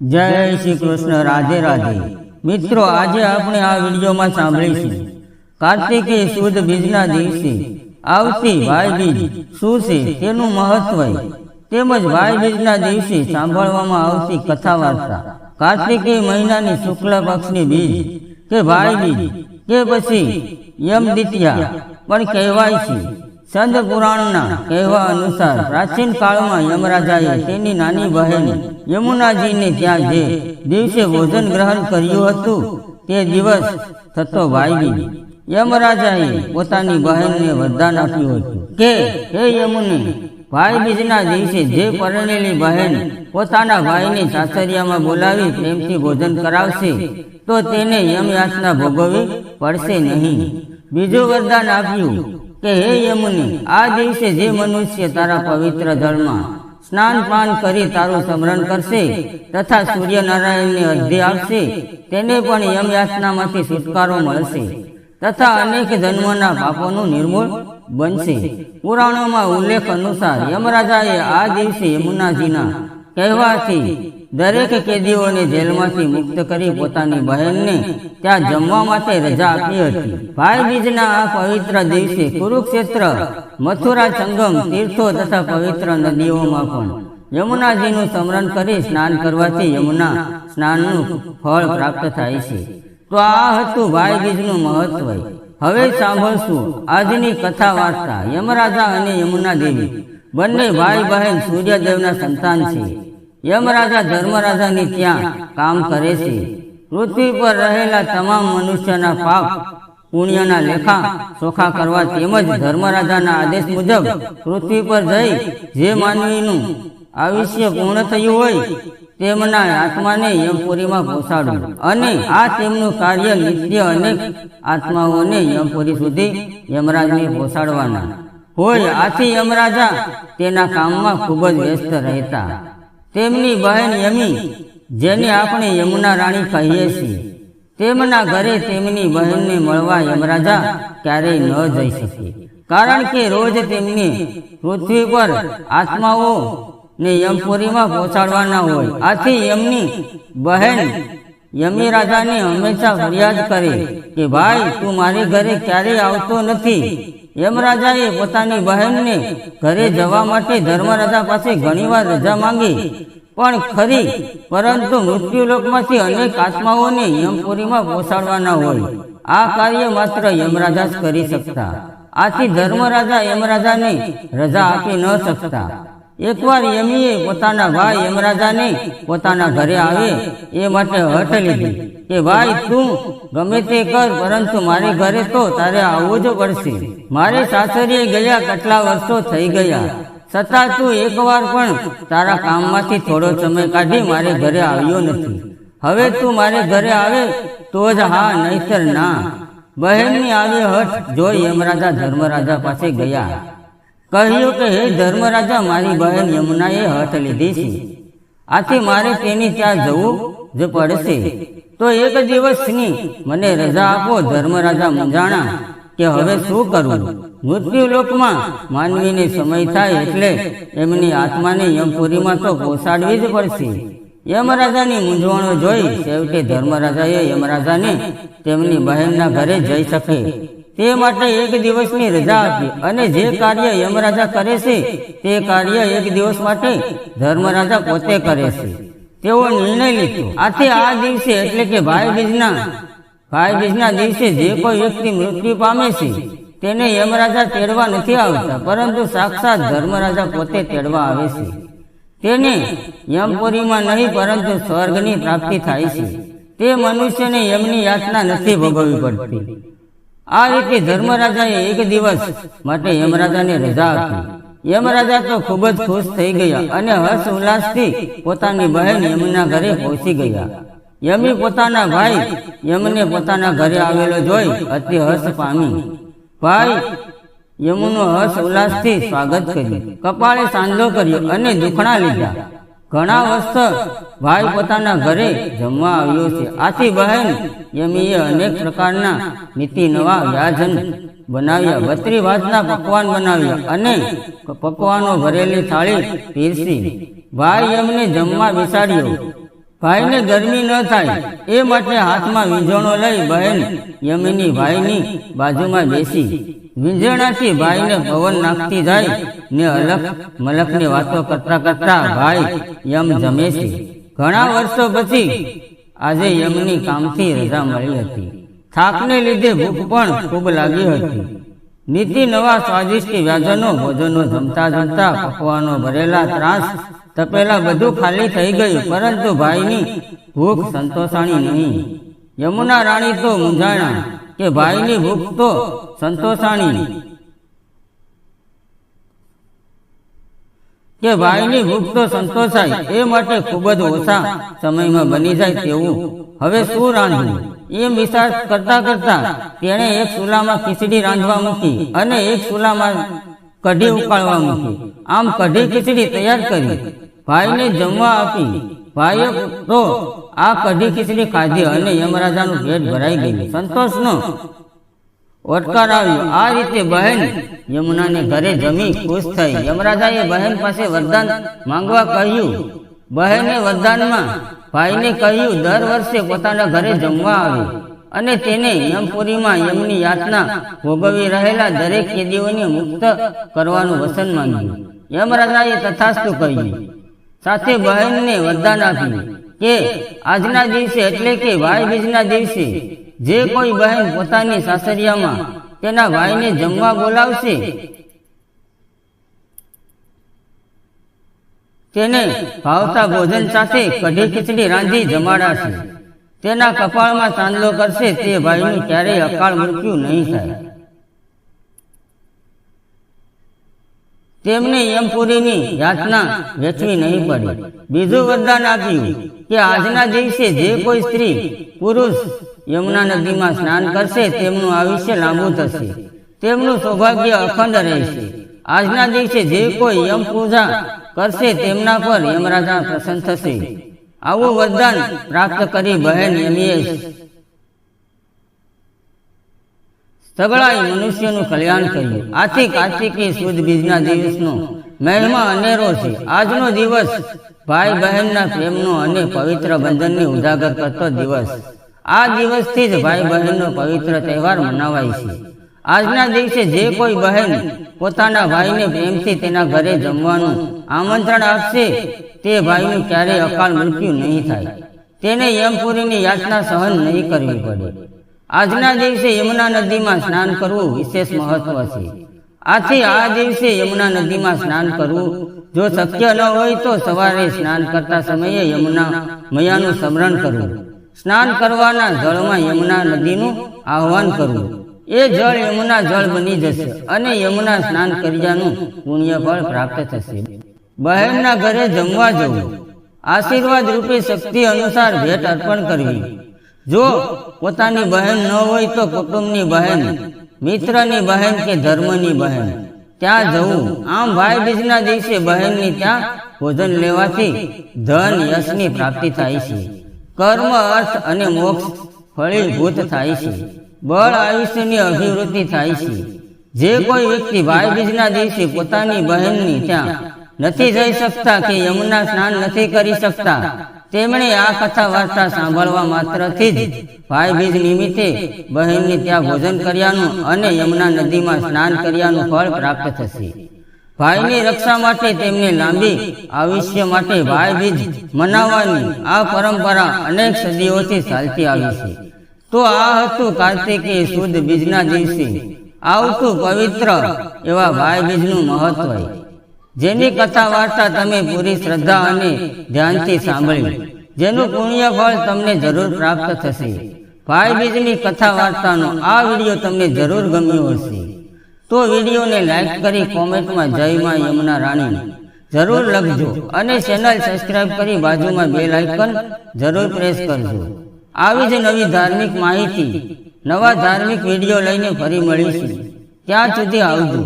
જય શ્રી કૃષ્ણ રાધે રાધે. મિત્રો, આજે આપણે આ વિડીયોમાં સાંભળીશું. કાર્તિકે સુદ બીજના દિવસે આવતી ભાઈ બીજ શું છે તેનું મહત્વ તેમજ ભાઈ બીજના દિવસે સાંભળવામાં આવતી કથા વાર્તા કાર્તિકે મહિનાની શુક્લ પક્ષની બીજ કે ભાઈ બીજ કે પછી યમ દ્વિતીયા પણ કહેવાય છે. સંત પુરાણના કહેવા અનુસાર પ્રાચીન કાળમાં યમરાજાએ તેની નાની બહેન યમુનાજીને ત્યાં જે દિવસે ભોજન ગ્રહણ કર્યું હતું, તે દિવસ થતો ભાઈબીજ યમરાજાએ પોતાની બહેનને વરદાન આપ્યું હતું કે, હે યમુને ભાઈ બીજના દિવસે જે પરણેલી બહેન પોતાના ભાઈને સાસરિયામાં બોલાવી પ્રેમથી ભોજન કરાવશે, તો તેને યમયાતના ભોગવવી પડશે નહીં. બીજું વરદાન આપ્યું કે હે યમુની, આ દિવસે જે મનુષ્ય તારા પવિત્ર જળમાં સ્નાન પાન કરી તારું સ્મરણ કરશે તથા સૂર્યનારાયણને અર્ધ્ય આપશે તેને પણ યમયાતનામાંથી છુટકારો મળશે તથા અનેક જન્મોના પાપોનું નિર્મૂળ બનશે. પુરાણોમાં ઉલ્લેખ અનુસાર યમરાજાએ આ દિવસે યમુનાજીના કહેવાથી દરેક કેદીઓને જેલમાંથી મુક્ત કરી પોતાની બહેનને ત્યાં જમવા માટે રજા આપી હતી. ભાઈ આ પવિત્ર દિવસે કુરુક્ષેત્ર, મથુરા સંગમ, તીર્થો તથા પવિત્ર નદીઓમાં પણ યમુનાજીનું સ્મરણ કરી સ્નાન કરવાથી યમુના સ્નાનનું ફળ પ્રાપ્ત થાય છે. તો આ હતું ભાઈ બીજનું મહત્વ. હવે સાંભળશું આજની કથા વાર્તા યમરાજા અને યમુના દેવી. બંને ભાઈ બહેન સૂર્યદેવના સંતાન છે. યમરાજા ધર્મરાજાની ત્યાં કામ કરે છે. પૃથ્વી પર રહેલા તમામ મનુષ્યના પાપ, પુણ્યના લેખા ચોખા કરવા તેમજ ધર્મરાજાના આદેશ મુજબ પૃથ્વી પર જઈ જે માનવીનું આયુષ્ય પૂર્ણ થયું હોય તેમના આત્માને યમપુરીમાં પહોંચાડવું અને આ તેમનું કાર્ય નિત્ય અનેક આત્માઓને યમપુરી સુધી યમરાજને પહોંચાડવાના હોય આથી યમરાજા તેના કામમાં ખૂબ જ વ્યસ્ત રહેતા. તેમની બહેન યમી, જેને આપણે યમુના રાણી કહીએ છીએ. તેમના ઘરે તેમની બહેનને મળવા યમરાજા ક્યારેય ન જઈ શકે. કારણ કે રોજ તેમને પૃથ્વી પર આત્માઓ ને યમપુરીમાં પહોંચાડવાના હોય. આથી યમની બહેન યમી રાજાને હંમેશા ફરિયાદ કરે કે, ભાઈ, તું મારી ઘરે ક્યારેય આવતો નથી. યમરાજાએ પોતાની બહેનને ઘરે જવા માટે ધર્મરાજા પાસે ઘણીવાર રજા માંગી. પણ ખરી પરંતુ મૃત્યુલોકમાંથી અનેક આત્માઓને યમપુરીમાં પહોંચાડવાના હોય. આ કાર્ય માત્ર યમરાજા જ કરી શકતા. આથી ધર્મરાજા યમરાજાને રજા આપી ન શકતા. એકવાર યમીએ પોતાના ભાઈ યમરાજાને પોતાના ઘરે આવે એ માટે હઠ લીધી કે ભાઈ તું ગમે તે કર પરંતુ મારે ઘરે તો તારે આવવું જ પડશે. મારે સાસરીએ ગયા કેટલા વર્ષો થઈ ગયા. છતાં તું એકવાર પણ તારા કામમાંથી થોડો સમય કાઢી મારે ઘરે આવ્યો નથી. હવે તું મારે ઘરે આવે તો જ હા નહીતર ના. બહેનની આવી હઠ જોઈ યમરાજા ધર્મરાજા પાસે ગયા. કહ્યું કે, હે ધર્મરાજા, મારી બહેન યમુનાએ હથ લીધી છે. આથી મારે તેની ત્યાં જવું જ પડશે. તો એક દિવસની મને રજા આપો, ધર્મરાજા મંજાણા કે હવે શું કરવું મૃત્યુ લોકમાં માનવીને સમય થાય એટલે એમની આત્માને યમપુરીમાં તો પહોંચાડવી જ પડશે. યમરાજાની મૂંઝવણો જોઈ, છેવટે ધર્મરાજાએ યમરાજાને તેમની બહેનના ઘરે જઈ શકે. તે માટે એક દિવસની રજા આપી. અને જે કાર્ય યમરાજા કરે છે, તે કાર્ય એક દિવસ માટે ધર્મરાજા પોતે કરે છે. તેઓ નિર્ણય લીધો. આથી આ દિવસે એટલે કે ભાઈ બીજના ભાઈ બીજના દિવસે જે કોઈ વ્યક્તિ મૃત્યુ પામે છે, તેને યમરાજા તેડવા નથી આવતા, પરંતુ સાક્ષાત ધર્મરાજા પોતે તેડવા આવે છે. તેને યમપુરીમાં નહીં, પરંતુ સ્વર્ગની પ્રાપ્તિ થાય છે. તે મનુષ્યને યમની યાતના નથી ભોગવવી પડતી. આ રીતે ધર્મરાજાએ એક દિવસ માટે યમરાજાને રજા આપી. યમરાજા તો ખૂબ જ ખુશ થઈ ગયા અને હર્ષ ઉલ્લાસથી પોતાની બહેન યમના ઘરે પહોંચી ગયા. યમી પોતાના ભાઈ યમને પોતાના ઘરે આવેલો જોઈ અતિ હર્ષ પામી. ભાઈ, યમુનો હર્ષ ઉલ્લાસથી સ્વાગત કર્યું. કપાળે સાંધો કર્યો અને દુખણા લીધા. ઘણા વર્ષ ભાઈ પોતાના ઘરે જમવા આવ્યો છે. આથી બહેન યમીએ અનેક પ્રકારના નીતિ નવા વ્યાજન બનાવ્યા. બત્રી ભાતના પકવાન બનાવ્યા અને પકવાનો ભરેલી થાળી પીરસી. ભાઈ યમને જમવા બેસાડ્યો. ભાઈને ગરમી ન થાય, એ માટે હાથમાં વીંઝણો લઈ બહેન યમિની ભાઈની બાજુમાં બેસી. વીંઝણાથી ભાઈને પવન નાખતી જાય ને અલગ મલકની વાતો કરતા કરતા ભાઈ યમ જમે છે. ઘણા વર્ષો પછી આજે યમની કામથી રજા મળી હતી. થાકને લીધે ભૂખ પણ ખૂબ લાગી હતી. નીતિ નવા સ્વાદિષ્ટ વ્યાજનો ભોજનો જમતા જમતા પકવાનો ભરેલા ત્રાસ તપેલા બધું ખાલી થઈ ગયું, પરંતુ ભાઈની ભૂખ સંતોષાણી નહીં. યમુના રાણી તો મૂંઝાણા કે ભાઈની ભૂખ તો સંતોષાણી. કે ભાઈની ભૂખ તો સંતોષાય, એ માટે ખૂબ જ ઓછા સમયમાં બની જાય તેવું. હવે શું રાંધવું? એમ વિચાર કરતા કરતા તેણે એક ચૂલામાં ખીચડી રાંધવા મૂકી અને એક ચૂલામાં કઢી ઉકાળવા મૂકી. આમ કઢી ખીચડી તૈયાર કરી. ભાઈને જમવા આપી. ભાઈએ તો આ કઢી ખીચડી ખાધી અને યમરાજાનું પેટ ભરાઈ ગયું. સંતોષનો. ઓટકાર આવ્યો. આ રીતે બહેન યમુનાને ઘરે જમી ખુશ થઈ. યમરાજાએ બહેન પાસે વરદાન માંગવા કહ્યું. બહેને વરદાનમાં ભાઈને કહ્યું દર વર્ષે પોતાના ઘરે જમવા આવે. અને તેને યમપુરીમાં યમની યાતના ભોગવી રહેલા દરેક કેદીઓને મુક્ત કરવાનું વસન માંગ્યું. યમરાજાએ તથાસ્તુ કહ્યું સાથે બહેનને વરદાન આપ્યું કે આજના દિવસે એટલે કે ભાઈ બીજના દિવસે જે કોઈ બહેન પોતાની સાસરિયામાં તેના ભાઈને જમવા બોલાવશે. તેને ભાવતા ભોજન સાથે કઢી ખીચડી રાંધી જમાડાશે. તેના કપાળમાં ચાંદલો કરશે તે ભાઈનું ક્યારેય અકાળ મૃત્યુ નહીં થાય. તેમને યમપુરીની યાતના વેચવી નહીં પડે. બીજું વરદાન આપ્યું કે આજના દિવસે જે કોઈ સ્ત્રી પુરુષ યમુના નદીમાં સ્નાન કરશે, તેમનું આયુષ્ય લાંબુ થશે. તેમનું સૌભાગ્ય અખંડ રહેશે. આજના દિવસે જે કોઈ યમ પૂજા કરશે, તેમના પર યમરાજા પ્રસન્ન થશે. આવું વરદાન પ્રાપ્ત કરી બહેન યમીએ સગળાએ મનુષ્યનું કલ્યાણ કર્યું. આથી કાર્તિકી સુદ બીજના દિવસનો મહિમા અનેરો છે. આજનો દિવસ ભાઈ બહેનના પ્રેમનો અને પવિત્ર બંધનને ઉજાગર કરતો દિવસ. આ દિવસથી જ ભાઈ બહેનનો પવિત્ર તહેવાર મનાવાય છે. આજના દિવસે જે કોઈ બહેન પોતાના ભાઈને પ્રેમથી તેના ઘરે જમવાનું આમંત્રણ આપશે, તે ભાઈનું ક્યારેય અકાળ મૃત્યુ નહીં થાય. તેને યમપુરીની યાતના સહન નહીં કરવી પડે. આજના દિવસે યમુના નદીમાં સ્નાન કરવું વિશેષ મહત્વ છે. આથી આ દિવસે યમુના નદીમાં સ્નાન કરવું, જો શક્ય ન હોય તો સવારે સ્નાન કરતા સમયે યમુના મૈયાનું સ્મરણ કરવું. સ્નાન કરવાના જળમાં યમુના નદીનું આહવાન કરવું. એ જળ યમુના જળ બની જશે અને યમુના સ્નાન કર્યાનું પુણ્ય ફળ પ્રાપ્ત થશે. બહેનના ઘરે જમવા જવું. આશીર્વાદ રૂપે શક્તિ અનુસાર ભેટ અર્પણ કરવી. જો પોતાની બહેન ન હોય તો કુટુંબની બહેન, મિત્રની બહેન કે ધર્મની બહેન. ત્યાં જવું, આમ ભાઈ બીજના દિવસે બહેનની ત્યાં ભોજન લેવાથી ધન યશની પ્રાપ્તિ થાય છે. કર્મ, અર્થ અને મોક્ષ ફળીભૂત થાય છે. બળ, આયુષ્યની અભિવૃદ્ધિ થાય છે. જે કોઈ વ્યક્તિ ભાઈ બીજના દિવસે પોતાની બહેનની ત્યાં નથી જઈ શકતા કે યમુના સ્નાન નથી કરી શકતા તેમણે આ કથા વાર્તા સાંભળવા માત્રથી જ ભાઈ બીજ નિમિત્તે બહેનને ત્યાં ભોજન કર્યાનું અને યમુના નદીમાં સ્નાન કર્યાનું ફળ પ્રાપ્ત થશે. ભાઈની રક્ષા માટે તેમને લાંબી આયુષ્ય માટે ભાઈ બીજ મનાવવાની આ પરંપરા અનેક સદીઓથી ચાલતી આવી છે. તો આ હતું કાર્તિકે સુદ બીજના દિવસે. આવતું પવિત્ર એવા ભાઈ બીજનું મહત્વ. જેની કથા વાર્તા તમે પૂરી શ્રદ્ધા અને ધ્યાનથી સાંભળી જેનું પુણ્ય ફળ તમને જરૂર પ્રાપ્ત થશે. ભાઈ બીજની કથા વાર્તાનો આ વીડિયો તમને જરૂર ગમ્યો હશે. તો વિડીયોને લાઈક કરી કોમેન્ટમાં જય માં યમુના રાણી. જરૂર લખજો અને ચેનલ સબસ્ક્રાઇબ કરી બાજુમાં બેલ આઇકન જરૂર પ્રેસ કરજો. આવી જ નવી ધાર્મિક માહિતી નવા ધાર્મિક વીડિયો લઈને ફરી મળીશું. ત્યાં સુધી આવજો.